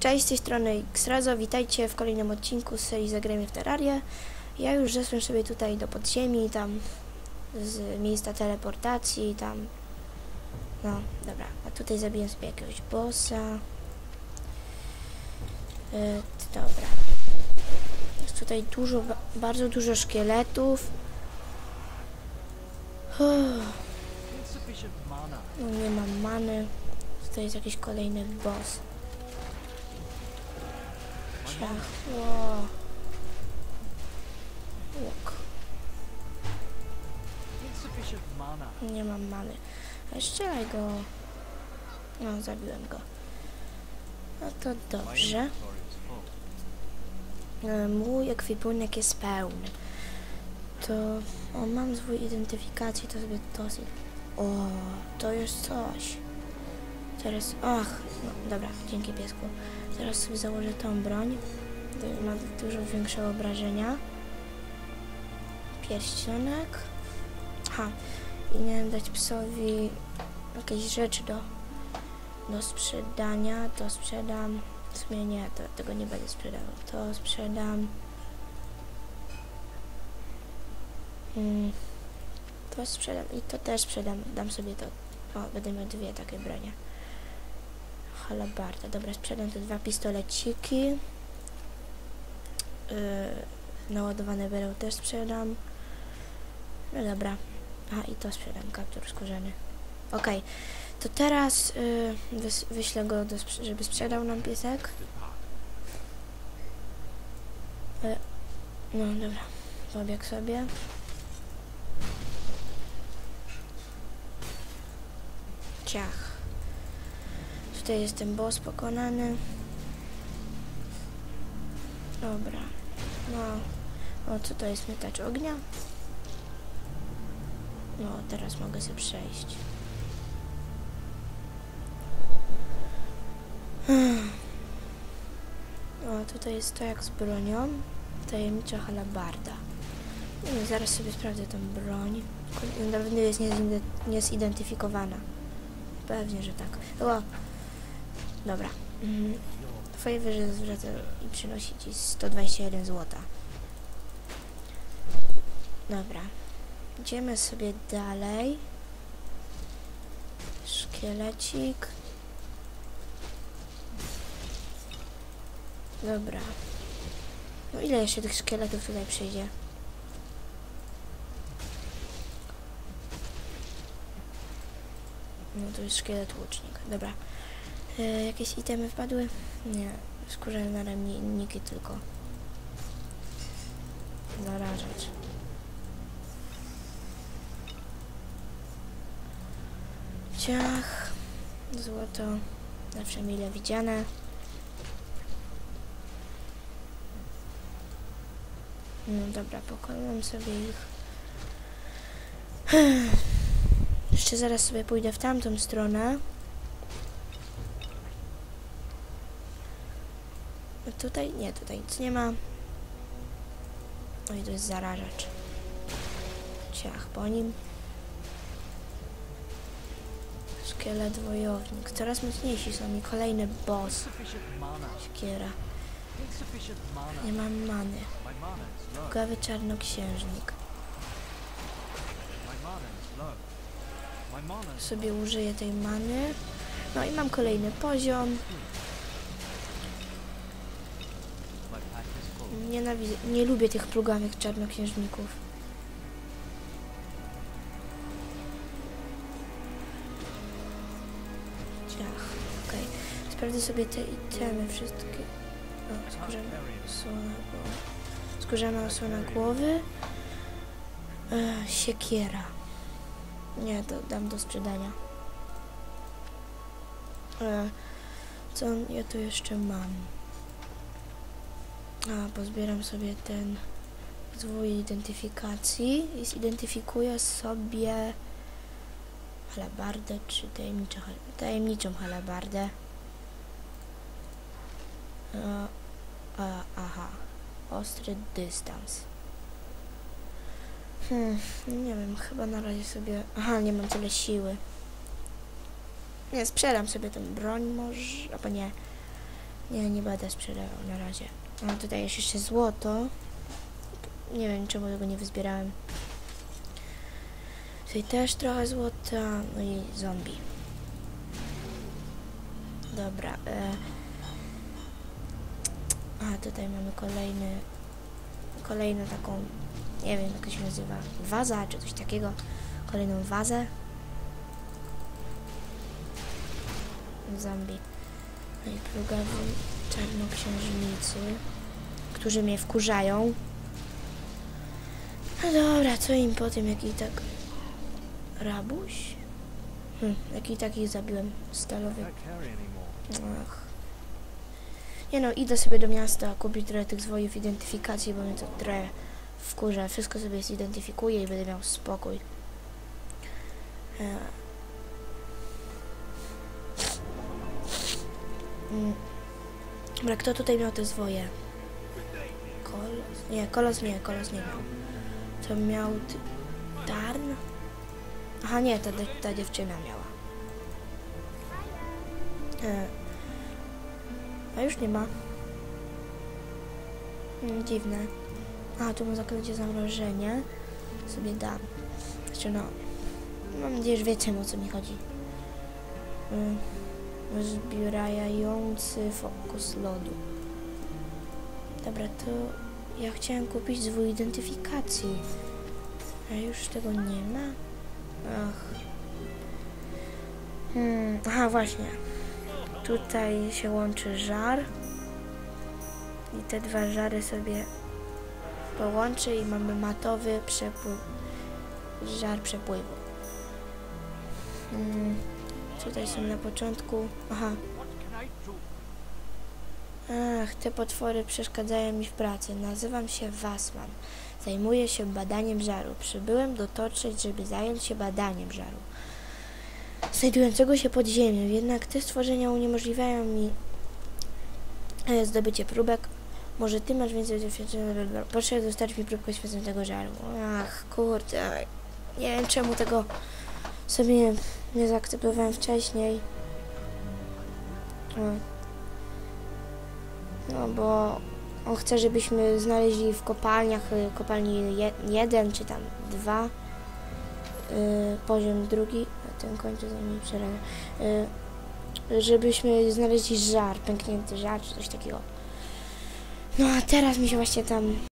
Cześć, z tej strony Xrazo, witajcie w kolejnym odcinku z serii Zagrajmy w Terrarię. Ja już zeszłem sobie tutaj do podziemi, tam z miejsca teleportacji, tam... No, dobra, a tutaj zabiję sobie jakiegoś bossa. Yy, dobra. Jest tutaj dużo, ba- bardzo dużo szkieletów. No nie mam many. Tutaj jest jakiś kolejny boss. Insufficient mana. Nie mam many. Strzelaj go. No, zabiłem go. No to dobrze. E, Mój ekwipunek jest pełny. To... O, mam swój identyfikację, to sobie zje- O, to jest coś. Teraz... Ach, no dobra, dzięki piesku. Teraz sobie założę tą broń. Ma dużo większe obrażenia. Pierścionek. Aha, i miałem dać psowi jakieś rzeczy do, do sprzedania. To sprzedam. W sumie nie, to, tego nie będę sprzedawał. To sprzedam. Mm, to sprzedam i to też sprzedam. Dam sobie to. O, będę miał dwie takie bronie. Halabarda. Dobra, sprzedam te dwa pistoleciki. Yy, naładowany bereł też sprzedam. No dobra. A i to sprzedam, kaptur skórzany. Okej, to teraz yy, wys wyślę go, do żeby sprzedał nam piesek. No dobra, pobiegł sobie. Ciach. Tutaj jest ten boss pokonany. Dobra. No. O, co to jest miotacz ognia? No, teraz mogę sobie przejść. O, tutaj jest to jak z bronią. Tajemnicza halabarda. Wiem, zaraz sobie sprawdzę tą broń. Nawet nie jest niezide- niezidentyfikowana. Pewnie, że tak. O! Dobra. Mhm. Twoje wyże zwraca i przynosi ci 121 złota. Dobra. Idziemy sobie dalej. Szkielecik. Dobra. No ile jeszcze tych szkieletów tutaj przyjdzie? No to jest szkielet łucznik. Dobra. E, jakieś itemy wpadły? Nie. Skórzane ramienniki tylko. Zarażać. Ciach. Złoto. Zawsze mile widziane. No dobra, pokonam sobie ich. Jeszcze zaraz sobie pójdę w tamtą stronę. Tutaj? Nie, tutaj nic nie ma. Oj, to jest zarażacz. Ciach po nim. Szkielet wojownik. Coraz mocniejsi są i kolejny boss. Siekiera. Nie mam many. Gawy czarnoksiężnik. Sobie użyję tej many. No i mam kolejny poziom. Nienawidzę, nie lubię tych plugawych czarnoksiężników. Ciach, okej. Sprawdzę sobie te itemy wszystkie. O, skórzana osłona głowy. Skórzana osłona głowy. E, siekiera. Nie, to dam do sprzedania. E, co ja tu jeszcze mam? A, pozbieram sobie ten zwój identyfikacji i zidentyfikuję sobie halabardę czy tajemniczą, tajemniczą halabardę. E, a, aha, ostry dystans. Hmm, nie wiem, chyba na razie sobie... Aha, nie mam tyle siły. Nie, sprzedam sobie tę broń może, albo nie. Nie, nie będę sprzedawał na razie. A tutaj jest jeszcze złoto. Nie wiem czemu tego nie wyzbierałem. Tutaj też trochę złota. No i zombie. Dobra. E... A tutaj mamy kolejny. Kolejną taką. Nie wiem jak to się nazywa. Waza czy coś takiego. Kolejną wazę. Zombie. No i plugawi czarnoksiężnicy, którzy mnie wkurzają. No dobra, co im po tym, jak i tak... Rabuś? Hm, jak i tak ich zabiłem stalowy. Ach. Nie no, idę sobie do miasta kupić trochę tych zwojów identyfikacji, bo mnie to trochę wkurza. Wszystko sobie zidentyfikuję i będę miał spokój. Mm. Dobra, kto tutaj miał te zwoje? Kolos? Nie, kolos nie, kolos nie miał. To miał. Darn? Aha, nie, ta, ta dziewczyna miała. E. A już nie ma. Mm, Dziwne. A, tu mam zaklęcie zamrożenia. Sobie dam. Znaczy no... Mam nadzieję, że wiecie o co mi chodzi. Mm, Zbierający fokus lodu. Dobra, to ja chciałem kupić zwój identyfikacji. A już tego nie ma? Ach. Hmm, aha, właśnie. Tutaj się łączy żar. I te dwa żary sobie połączę i mamy matowy przepływ. Żar przepływu. Hmm, tutaj są na początku. Aha. Do? Ach, te potwory przeszkadzają mi w pracy. Nazywam się Wasman. Zajmuję się badaniem żaru. Przybyłem dotrzeć, żeby zająć się badaniem żaru. Znajdującego się pod ziemią, jednak te stworzenia uniemożliwiają mi e, zdobycie próbek. Może ty masz więcej doświadczenia? Proszę dostarczyć mi próbkę świecącego żaru. Ach, kurde. Nie wiem czemu tego sobie nie zaakceptowałem wcześniej. No bo on chce, żebyśmy znaleźli w kopalniach, y, kopalni je, jeden czy tam dwa, y, poziom drugi, a ten kończy za mnie przerwę, y, żebyśmy znaleźli żar, pęknięty żar czy coś takiego. No a teraz mi się właśnie tam